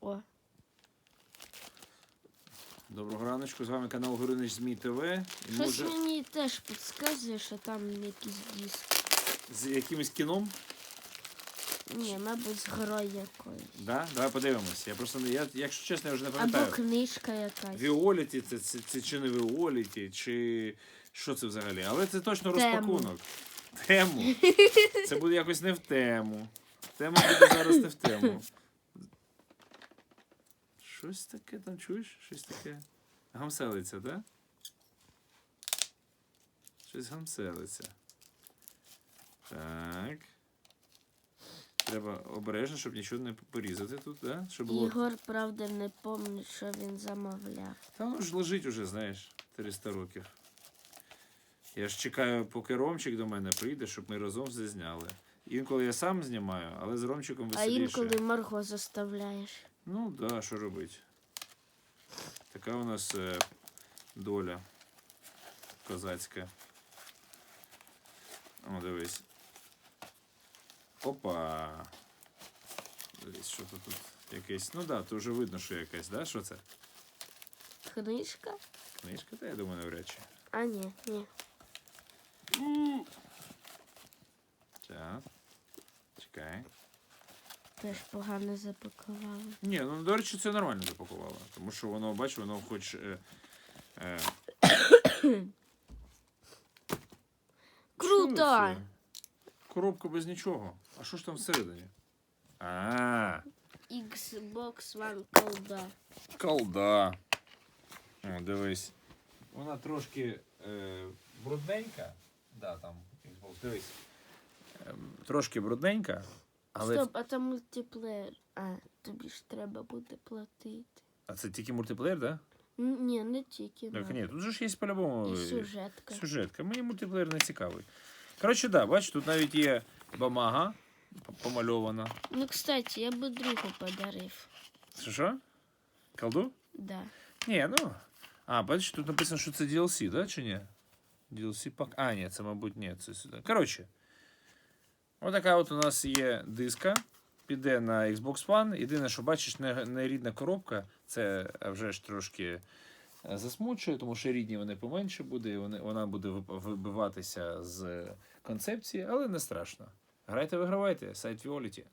О, Доброго раночку, з вами канал Горинич Змій ТВ. І щось може мені теж підказує, що там якийсь диск. з якимось кіном? Ні, мабуть, з грою якоюсь. Да? Давай подивимось. Я просто не- я, якщо чесно, я вже не Або пам'ятаю. книжка якась. Віоліті, це, це, це чи не Віоліті, чи що це взагалі? Але це точно Тему. розпакунок. Тему. Це буде якось не в тему. Тема буде зараз не в тему. Щось таке там чуєш? Щось таке. Гамселиться, так? Да? Щось гамселиться. Так. Треба обережно, щоб нічого не порізати тут, да? Щоб було. Ігор, правда, не пам'ятає, що він замовляв. Та воно ж лежить уже, знаєш, 300 років. Я ж чекаю, поки Ромчик до мене прийде, щоб ми разом все зняли. Інколи я сам знімаю, але з Ромчиком А інколи Марго заставляєш. Ну да, що робить. Така у нас е, доля козацька. О, дивись. Опа. Дивись, що тут, тут якесь. Ну да, то вже видно, що якась, да? Що це? Книжка? Книжка, та я думаю, навряд чи. А ні, ні. Так. Чекай. Теж погано запакували. Ні, ну до речі, це нормально запакувало. Тому що воно, бач, воно хоч. Е, е, Круто! Коробка без нічого. А що ж там всередині? А, Xbox One колда. колда. О, дивись. Вона трошки е, брудненька. Да, там Xbox, дивись. Ем, трошки брудненька, але. Стоп, а там мультиплеєр. А, тобі ж треба буде платити. А це тільки мультиплеєр, так? Н- Ні, не тільки. Так, ні, тут же ж є по-любому. І е, сюжетка. Сюжетка. Мені мультиплеєр не цікавий. Коротше, да, бач, тут навіть є бамага помальована. Ну, кстати, я би другу подарив. Що що? Колду? Да. Ні, ну. А, бачиш, тут написано, що це DLC, да, чи ні? DLC пак. А, ні, це, мабуть, ні, це сюди. Коротше. Отака от у нас є диска. Піде на Xbox One. Єдине, що бачиш, не, не рідна коробка. Це вже ж трошки е, засмучує, тому що рідні вони поменше буде, і вона буде вибиватися з концепції, але не страшно. Грайте, вигравайте, сайт Violet.